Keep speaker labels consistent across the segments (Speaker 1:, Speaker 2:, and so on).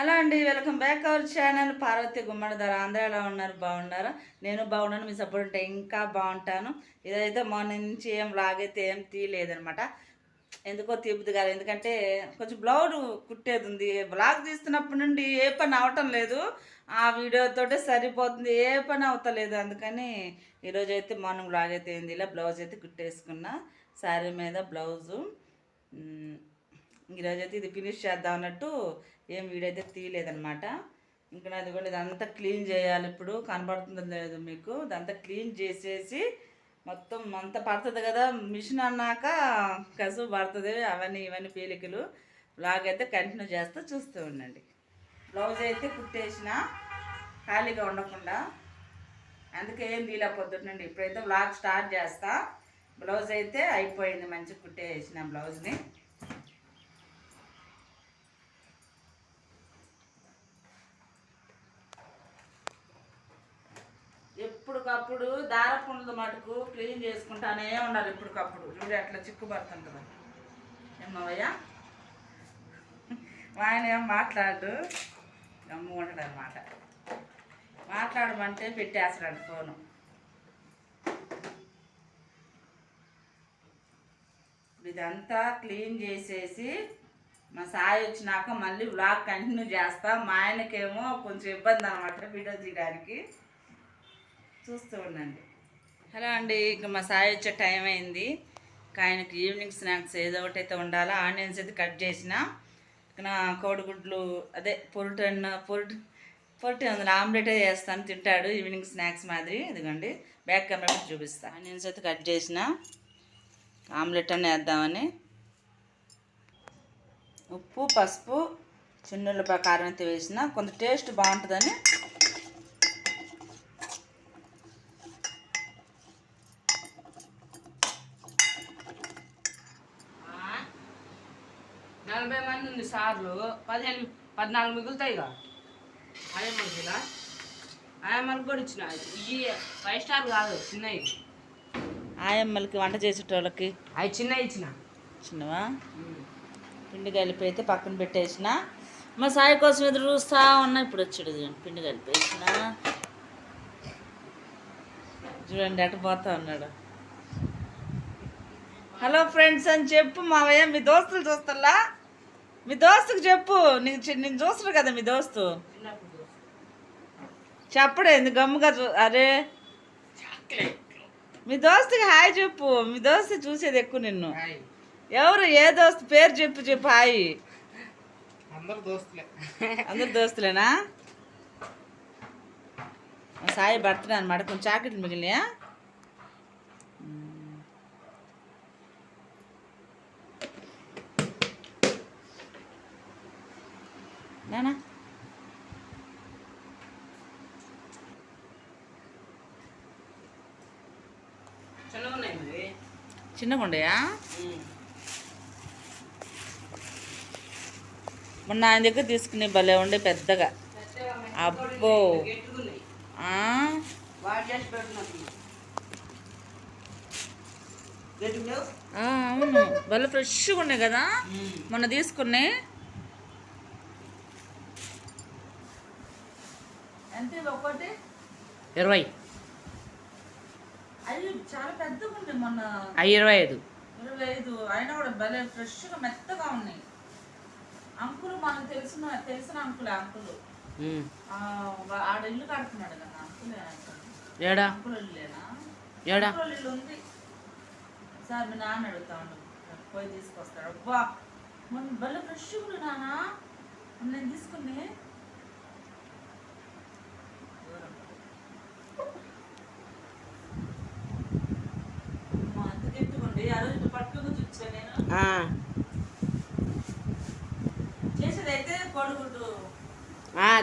Speaker 1: Hello అండి welcome back our channel. Parvathi Gummadi Andhra ఎలా ఉన్నారు? బాగున్నారా? నేను బాగున్నాను మీ సపోర్ట్ ఉంటే ఇంకా బాగుంటాను. ఇదైతే మార్నింగ్ నుంచి ఏం లాగైతే ఏం తీయలేదనమాట ఎందుకో తీపుది కాదు. ఎందుకంటే కొంచెం బ్లౌజ్ కుట్టేది ఉంది. బ్లాగ్ తీస్తున్నప్పటి నుండి ఏ పని అవటం లేదు. ఆ వీడియోతోటే సరిపోతుంది. ఏ పని అవతలేదు. అందుకని ఈరోజు అయితే మార్నింగ్ బ్లాగ్ అయితే ఏంది ఇలా బ్లౌజ్ అయితే కుట్టేసుకున్నా. శారీ మీద బ్లౌజు ఈరోజు అయితే ఇది ఫినిష్ చేద్దాం అన్నట్టు ఏం వీడైతే తీయలేదనమాట ఇంకా నాది కూడా ఇదంతా క్లీన్ చేయాలి ఇప్పుడు. కనబడుతుందో లేదు మీకు. ఇదంతా క్లీన్ చేసేసి మొత్తం అంత పడుతుంది కదా. మిషన్ అన్నాక కసు పడుతుంది. అవన్నీ ఇవన్నీ పీలికలు. బ్లాగ్ అయితే కంటిన్యూ చేస్తూ చూస్తూ ఉండండి. బ్లౌజ్ అయితే కుట్టేసిన ఖాళీగా ఉండకుండా. అందుకే ఏం వీలకపోతుండండి ఇప్పుడైతే బ్లాగ్ స్టార్ట్ చేస్తా. బ్లౌజ్ అయితే అయిపోయింది. మంచిగా కుట్టేసిన బ్లౌజ్ని ఎప్పటికప్పుడు దారపుండదు మటుకు క్లీన్ చేసుకుంటానే ఉండాలి ఎప్పటికప్పుడు చూడు అట్లా చిక్కుపడుతుంటుంది ఏమయ్య ఆయన ఏం మాట్లాడు గమ్ము ఉంటాడు అనమాట మాట్లాడమంటే పెట్టేస్తాడు ఫోను. ఇదంతా క్లీన్ చేసేసి మా సాయి వచ్చినాక మళ్ళీ వ్లాగ్ కంటిన్యూ చేస్తా. మా ఆయనకేమో కొంచెం ఇబ్బంది అనమాట వీడియో తీయడానికి. చూస్తూ ఉండండి. హలో అండి ఇక మా సాయి వచ్చే టైం అయింది. ఆయనకి ఈవినింగ్ స్నాక్స్ ఏదో ఒకటి అయితే ఉండాలా ఆనియన్స్ అయితే కట్ చేసిన. ఇక నా కోడిగుడ్లు అదే పొరుటు అన్న పొరుటు పొరుటు ఉంది ఆమ్లెట్ చేస్తాను తింటాడు ఈవినింగ్ స్నాక్స్ మాదిరి. ఇదిగోండి బ్యాక్ కెమెరా చూపిస్తాను చూపిస్తా. ఆనియన్స్ అయితే కట్ చేసిన ఆమ్లెట్ అన్న వేద్దామని. ఉప్పు పసుపు చిన్నులపాయ కారం అయితే వేసిన కొంత టేస్ట్ బాగుంటుందని
Speaker 2: నలభై మంది ఉంది సార్లు. పదిహేను పద్నాలుగు మిగులుతాయిగా. అదే మంచిగా ఆయమ్మలకు కూడా ఇచ్చిన. ఇవి ఫైవ్ స్టార్ కాదు చిన్నవి.
Speaker 1: ఆయమ్మలకి వంట చేసేటోళ్ళకి.
Speaker 2: అవి చిన్నవి ఇచ్చిన.
Speaker 1: చిన్నవా? పిండి కలిపి అయితే పక్కన పెట్టేసిన. మా సాయి కోసం ఎదురు చూస్తా ఉన్నా. ఇప్పుడు వచ్చాడు చూడండి పిండి కలిపేసిన చూడండి అటు పోతా ఉన్నాడు. హలో ఫ్రెండ్స్ అని చెప్పు మావయ్య మీ దోస్తులు చూస్తల్లా? మీ దోస్తుకు చెప్పు. నీకు నేను చూస్తున్నా కదా మీ దోస్తు. చెప్పడే ఎందుకు గమ్ముగా అరే. మీ దోస్తుకి హాయ్ చెప్పు. మీ దోస్తు చూసేది ఎక్కువ నిన్ను. ఎవరు? ఏ దోస్తు? పేరు చెప్పు చెప్పు హాయ్.
Speaker 2: అందరు దోస్తులే.
Speaker 1: అందరు దోస్తులేనా? సాయి బర్త్డే అనమాట కొంచెం చాకెట్లు మిగిలినాయా? నానా?
Speaker 2: చిన్నగా
Speaker 1: ఉండయా మొన్న ఆయన దగ్గర తీసుకుని భలే ఉండే పెద్దగా. అబ్బో. అవును. భలే ఫ్రెష్గా ఉన్నాయి కదా? మొన్న తీసుకున్నాయి. ఇది ఒక్కటి
Speaker 2: ఇరవై.
Speaker 1: అవి చాలా పెద్దగా ఉన్నాయి మొన్న.
Speaker 2: అవి ఇరవై ఐదు.
Speaker 1: ఇరవై ఐదు. అయినా కూడా భలే ఫ్రెష్గా మెత్తగా ఉన్నాయి. అంకులు మనకు తెలిసిన తెలిసిన అంకులే అంకులు. ఆడ ఇల్లు కడుతున్నాడు కదా అంకులే
Speaker 2: ఏడా?
Speaker 1: అంకుల ఇల్లేనా
Speaker 2: ఏడా?
Speaker 1: అంకుల ఇల్లు ఉంది. సార్ మీ నాన్న అడుగుతా ఉండు పోయి తీసుకొస్తాడు. అబ్బా మొన్న భలే ఫ్రెష్గా మొన్న నేను తీసుకుని అమ్మా, అంత గట్టిగా ఉంది ఆ రోజు పట్టుకుని చూపించాను నేను చేసేది అయితే కోడిగుడ్డు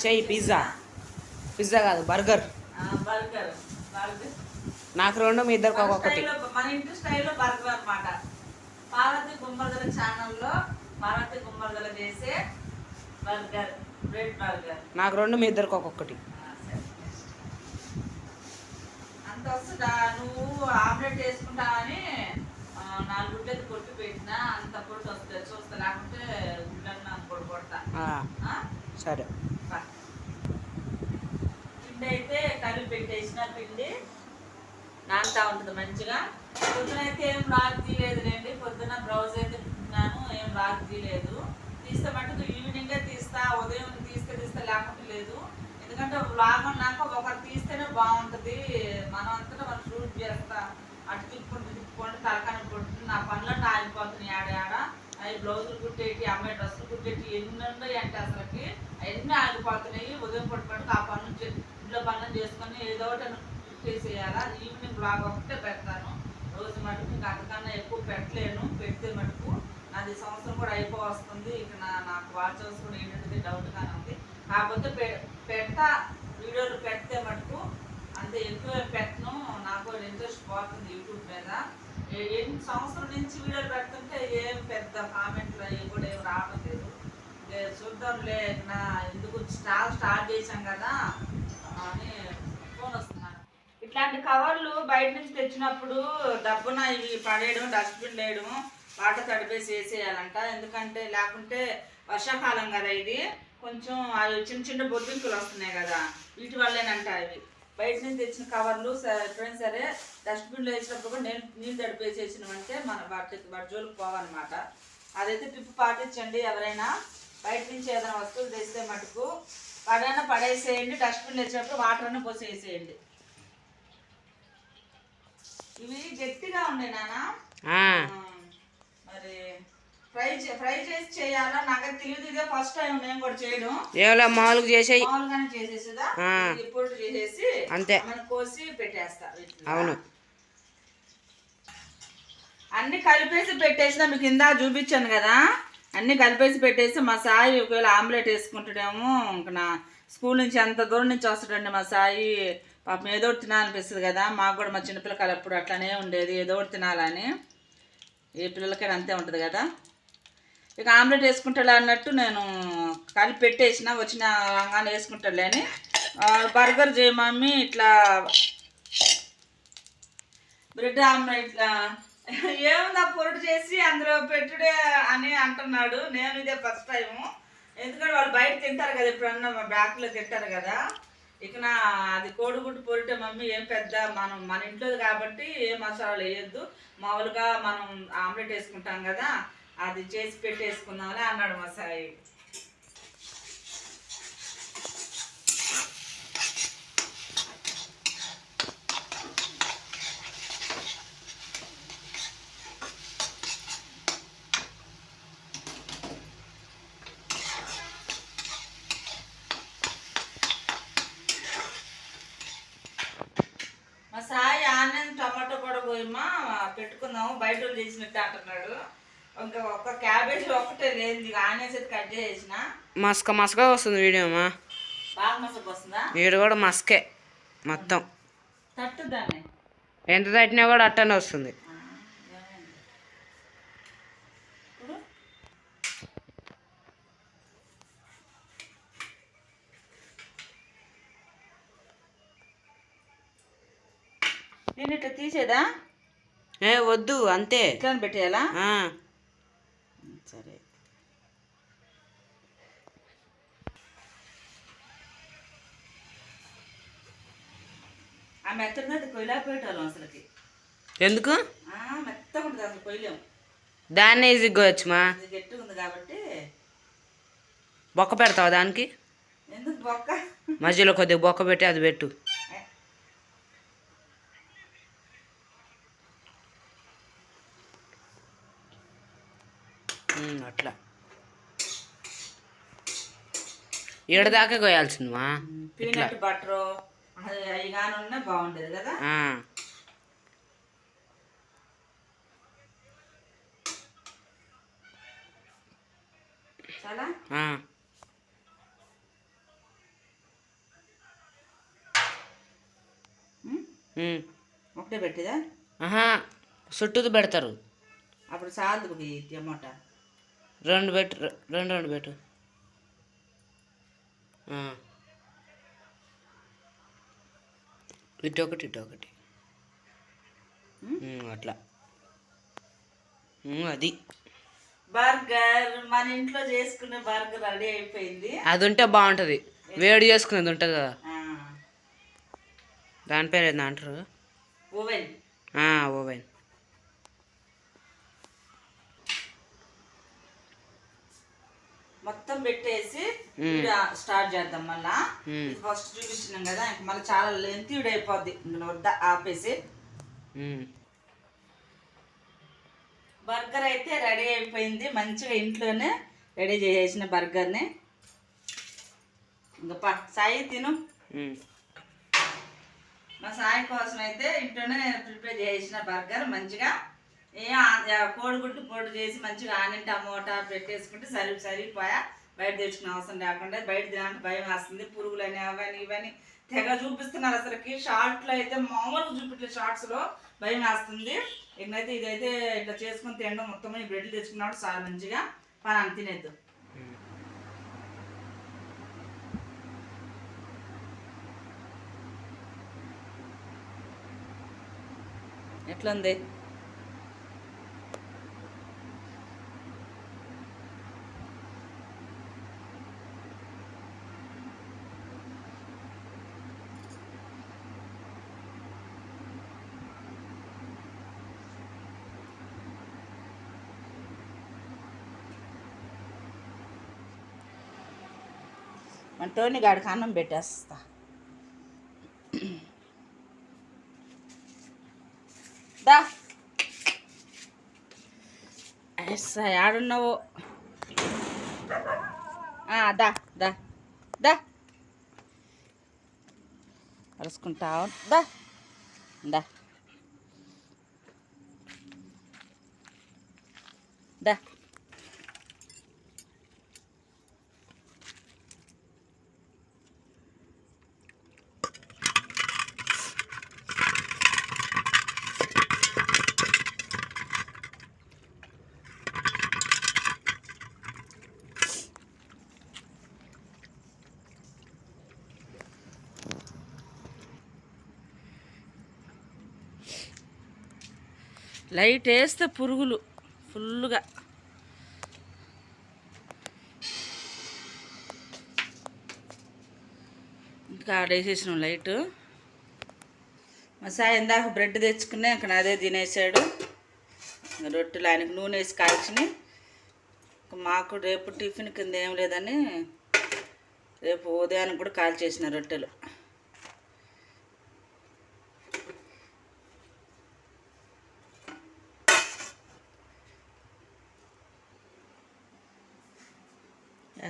Speaker 2: చెయ్యి పిజ్జా. పిజ్జా కాదు బర్గర్.
Speaker 1: ఆ, బర్గర్. బర్గర్.
Speaker 2: నాకు రెండు మీ ఇద్దరికి ఒక్కొక్కటి.
Speaker 1: మన ఇంటి స్టైల్లో బర్గర్ అన్నమాట. పార్వతి గుమ్మర్దల ఛానల్లో పార్వతి గుమ్మర్దల చేసే బర్గర్ బ్రెడ్ బర్గర్.
Speaker 2: నాకు రెండు మీ ఇద్దరికి ఒక్కొక్కటి.
Speaker 1: అంత వస్తుందా. నువ్వు ఆమ్లెట్ వేసుకుంటావని ఆ, నాలుగు గుడ్డలు కొట్టి పెట్టినా అంత పొట్టు వస్తుంది చూస్తా లేకుంటే గుడ్డన్నా కొడు కొడతా
Speaker 2: ఆ,
Speaker 1: ఆ?
Speaker 2: సరే.
Speaker 1: పిండి అయితే కలిపి పెట్టేసిన పిండి. నానుతా ఉంటుంది మంచిగా. పొద్దున అయితే ఏం రాక్ తీయలేదులేండి. పొద్దున బ్లౌజ్ అయితే కుట్టినాను ఏం రాక్ తీయలేదు. తీస్తే మటుకు ఈవినింగే తీస్తా ఉదయం తీస్తే తీస్తే లేకుండా లేదు. ఎందుకంటే లాగ్ ఉన్నాక ఒకరు తీస్తేనే బాగుంటుంది. మనం అంతటా మనం షూట్ చేస్తా. అటు తిప్పుకుంటూ తిప్పుకుంటూ తలకాన కొట్టు నా పనులన్నీ ఆగిపోతున్నాయి ఆడ ఆడ అవి బ్లౌజులు కుట్టేటి అమ్మాయి డ్రెస్సులు కుట్టేటి ఎన్ని ఉన్నాయి అంటే అసలుకి అవన్నీ ఆగిపోతున్నాయి. ఉదయం పట్టుకుంటూ ఆ పనులు చే- ఇంట్లో పనులు చేసుకొని ఏదో ఒకటి చేసేయాలా? ఈవినింగ్ బ్లాగ్ ఒకటే పెడతాను. రోజు మటుకు ఇంకా అంతకన్నా ఎక్కువ పెట్టలేను. పెడితే మటుకు నాది సంవత్సరం కూడా అయిపో వస్తుంది ఇక నా నాకు వాచ్ హౌస్ కూడా ఏంటంటే డౌట్గానే ఉంది. కాకపోతే పె పెడతా. వీడియోలు పెడితే మటుకు అంతే. ఎక్కువ పెట్టను. నాకు ఇంట్రెస్ట్ పోతుంది యూట్యూబ్ మీద. ఎన్ని సంవత్సరం నుంచి వీడియోలు పెడుతుంటే ఏం పెద్ద కామెంట్లు అవి కూడా ఏం రావట్లేదు. చూద్దాం ఇక చూద్దాంలే నా ఎందుకు స్టాల్ స్టార్ట్ చేశాం కదా అని ఫోన్ వస్తున్నాను. ఇట్లాంటి కవర్లు బయట నుంచి తెచ్చినప్పుడు డబ్బున ఇవి పడేయడం డస్ట్బిన్ వేయడం వాటర్ తడిపేసి వేసేయాలంట. ఎందుకంటే లేకుంటే వర్షాకాలం కదా ఇది. కొంచెం అవి చిన్న చిన్న బొద్దింకులు వస్తున్నాయి కదా. వీటి వల్లేనంట ఇవి. బయట నుంచి తెచ్చిన కవర్లు ఎప్పుడైనా సరే డస్ట్బిన్లో వేసినప్పుడు కూడా నేను నీళ్ళు తడిపేసేసినామంటే మన వాటి వాటి జోలికి పోవన్నమాట. అదైతే టిప్పు పాటించండి ఎవరైనా. బయట నుంచి ఏదైనా వస్తువులు తెస్తే మటుకు పడైనా పడేసేయండి. డస్ట్బిన్ వేసినప్పుడు వాటర్ అన్న పోసేసేయండి. ఇవి గట్టిగా ఉన్నాయి నానా
Speaker 2: ఆ,
Speaker 1: మరి ఫ్రై ఫ్రై చేసి చేయాలా? నాకైతే తెలియదు ఇదే ఫస్ట్ టైం నేను కూడా చేయడం
Speaker 2: ఏవలా మామూలుగా చేసేయి.
Speaker 1: మామూలుగానే చేసేసిదా?
Speaker 2: ఆ.
Speaker 1: ఇప్పుడు చేసేసి
Speaker 2: అంతే.
Speaker 1: మనం కోసి పెట్టేస్తా.
Speaker 2: అవును.
Speaker 1: అన్ని కలిపేసి పెట్టేసిన మీకు ఇందా చూపించాను కదా? అన్ని కలిపేసి పెట్టేసి మా సాయి ఒకవేళ ఆమ్లెట్ వేసుకుంటాడేమో ఇంక నా స్కూల్ నుంచి అంత దూరం నుంచి వస్తాడండి మా సాయి. పాపం ఏదో తినాలనిపిస్తుంది కదా? మాకు కూడా మా చిన్నపిల్లకాయలు అప్పుడు అట్లానే ఉండేది ఏదో ఒకటి తినాలని. ఏ పిల్లలకైనా అంతే ఉంటుంది కదా? ఇక ఆమ్లెట్ వేసుకుంటాడు అన్నట్టు నేను కలిపి పెట్టేసిన వచ్చిన రంగానే వేసుకుంటాలే అని. బర్గర్ చేయమమ్మి ఇట్లా బ్రెడ్ ఆమ్లెట్ ఏముందా పొరటు చేసి అందులో పెట్టుడే అని అంటున్నాడు. నేను ఇదే ఫస్ట్ టైము ఎందుకంటే వాళ్ళు బయట తింటారు కదా ఎప్పుడన్నా మా బ్యాక్లో తింటారు కదా. ఇక నా అది కోడిగుడ్డు పొరిటే మమ్మీ ఏం పెద్ద మనం మన ఇంట్లోది కాబట్టి ఏ మసాలాలు వేయొద్దు. మామూలుగా మనం ఆమ్లెట్ వేసుకుంటాం కదా. అది చేసి పెట్టేసుకుందామని అన్నాడు మా సాయి. మా సాయి ఆన్లైన్ టమాటో కూడా పోయమ్మా పెట్టుకుందాము బయట వాళ్ళు అంటున్నాడు. ఇంకా క్యాబేజ్ లేదు అయితే కట్ చేసిన
Speaker 2: మస్క మస్క వస్తుంది వీడియో అమ్మా
Speaker 1: బాగా మసకు వస్తుందా?
Speaker 2: వీడు కూడా మస్కే మొత్తం.
Speaker 1: తట్టుదాన్ని.
Speaker 2: ఎంత తట్టినా కూడా అట్టనే వస్తుంది.
Speaker 1: నేను ఇట్లా తీసేదా?
Speaker 2: ఏ వద్దు అంతే.
Speaker 1: ఇట్లా పెట్టేయాలా? సరే. ఆ అసలుకి.
Speaker 2: ఎందుకు?
Speaker 1: ఆ, మెత్తగా ఉంటుంది అసలు
Speaker 2: దాన్నే ఈజీగా
Speaker 1: ఇది గట్టిగా ఉంది కాబట్టి.
Speaker 2: బొక్క పెడతావా దానికి?
Speaker 1: ఎందుకు బొక్క?
Speaker 2: మధ్యలో కొద్దిగా బొక్క పెట్టి అది పెట్టు. అట్లా. ఏడదాకా కోయాల్సిందిమా?
Speaker 1: పీనట్ బటరు అవి కానీ ఉన్నా బాగుండేది కదా? చాలా. ఒకటే పెట్టేదా?
Speaker 2: చుట్టూది పెడతారు.
Speaker 1: అప్పుడు చాలు టమోటా
Speaker 2: రెండు పెట్టు రె- రెండు రెండు పెట్టు. ఆ. ఇటు ఒకటి ఇటు ఒకటి అట్లా. అది.
Speaker 1: బర్గర్ మన ఇంట్లో చేసుకునే బర్గర్ రెడీ అయిపోయింది.
Speaker 2: అది ఉంటే బాగుంటుంది. వేడి చేసుకునేది ఉంటుంది కదా. దాని పేరు ఏంది అంటారు?
Speaker 1: ఓవెన్.
Speaker 2: ఓవెన్.
Speaker 1: మొత్తం పెట్టేసి స్టార్ట్ చేద్దాం మళ్ళా. ఫస్ట్ చూపించినాం కదా ఇంక మళ్ళీ చాలా లెంత్ అయిపోద్ది. వద్ద ఆపేసి. బర్గర్ అయితే రెడీ అయిపోయింది. మంచిగా ఇంట్లోనే రెడీ చేసేసిన బర్గర్ని. ఇంకా సాయి తిను. మా సాయి కోసం అయితే ఇంట్లోనే నేను ప్రిపేర్ చేసిన బర్గర్ మంచిగా. ఏ కోడిగుడ్డు పొడి చేసి మంచిగా ఆనియన్ టమోటా పెట్టేసుకుంటే సరి సరిపోయా. బయట తెచ్చుకునే అవసరం లేకుండా బయట తినాలంటే భయం వేస్తుంది. పురుగులని అవని ఇవని తెగ చూపిస్తున్నారు అసలుకి. షార్ట్లో అయితే మామూలుగా చూపించలేదు షార్ట్స్లో భయం వేస్తుంది. ఇకనైతే ఇదైతే ఇట్లా చేసుకుని తినడం మొత్తం ఈ బ్రెడ్లు తెచ్చుకున్నప్పుడు చాలా మంచిగా పని అని తినేద్దు. ఎట్లుంది? మన టోనీ గాడికి అన్నం పెట్టేస్తా. దా. ఎస్సా దా దా దా. అరుసుకుంటావు దా దా. దా. లైట్ వేస్తే పురుగులు ఫుల్గా ఇంకా ఆడేసేసినాం లైట్. మా ఇందాక బ్రెడ్ తెచ్చుకునే ఇంకా అదే తినేసాడు. రొట్టెలు ఆయనకు నూనె వేసి కాల్చిని మాకు రేపు టిఫిన్ కింద ఏం లేదని రేపు ఉదయానికి కూడా కాల్చేసిన రొట్టెలు.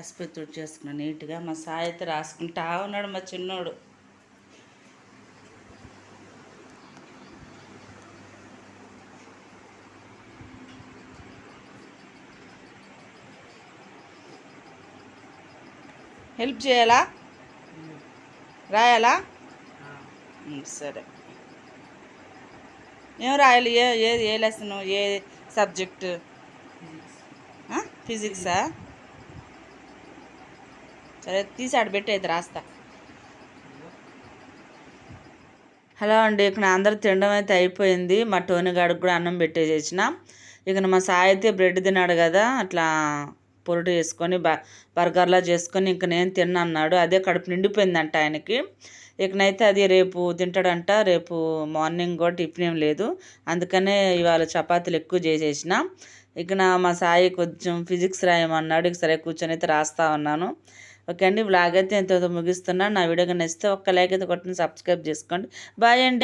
Speaker 1: ఆసుపత్రి తుడి చేసుకున్నాను నీట్గా మా సాయి అయితే రాసుకుంటా ఉన్నాడు మా చిన్నోడు. హెల్ప్ చేయాలా? రాయాలా? సరే. ఏం రాయాలి? ఏ ఏ ఏ లెసన్ ఏ సబ్జెక్టు ఫిజిక్సా సరే తీసి ఆడ అయితే రాస్తా. హలో అండి ఇక్కడ అందరు తినడం అయితే అయిపోయింది. మా టోని గాడికి కూడా అన్నం పెట్టేసేసిన. ఇక మా సాయి అయితే బ్రెడ్ తిన్నాడు కదా అట్లా పొరుటు చేసుకొని బ బర్గర్లా చేసుకొని ఇంక నేను తిన్నా అన్నాడు. అదే కడుపు నిండిపోయిందంట ఆయనకి. ఇకనైతే అది రేపు తింటాడంట రేపు మార్నింగ్ కూడా టిఫిన్ ఏం లేదు. అందుకనే ఇవాళ చపాతీలు ఎక్కువ చేసేసిన. ఇక నా మా సాయి కొంచెం ఫిజిక్స్ రాయమన్నాడు. ఇక సరే కూర్చొని అయితే రాస్తా ఉన్నాను. ఓకే అండి బ్లాగ్ అయితే ఎంతో ముగిస్తున్నాను నా వీడియో నచ్చితే ఒక్క లైక్ అయితే కొట్టండి సబ్స్క్రైబ్ చేసుకోండి. బాయ్ అండి.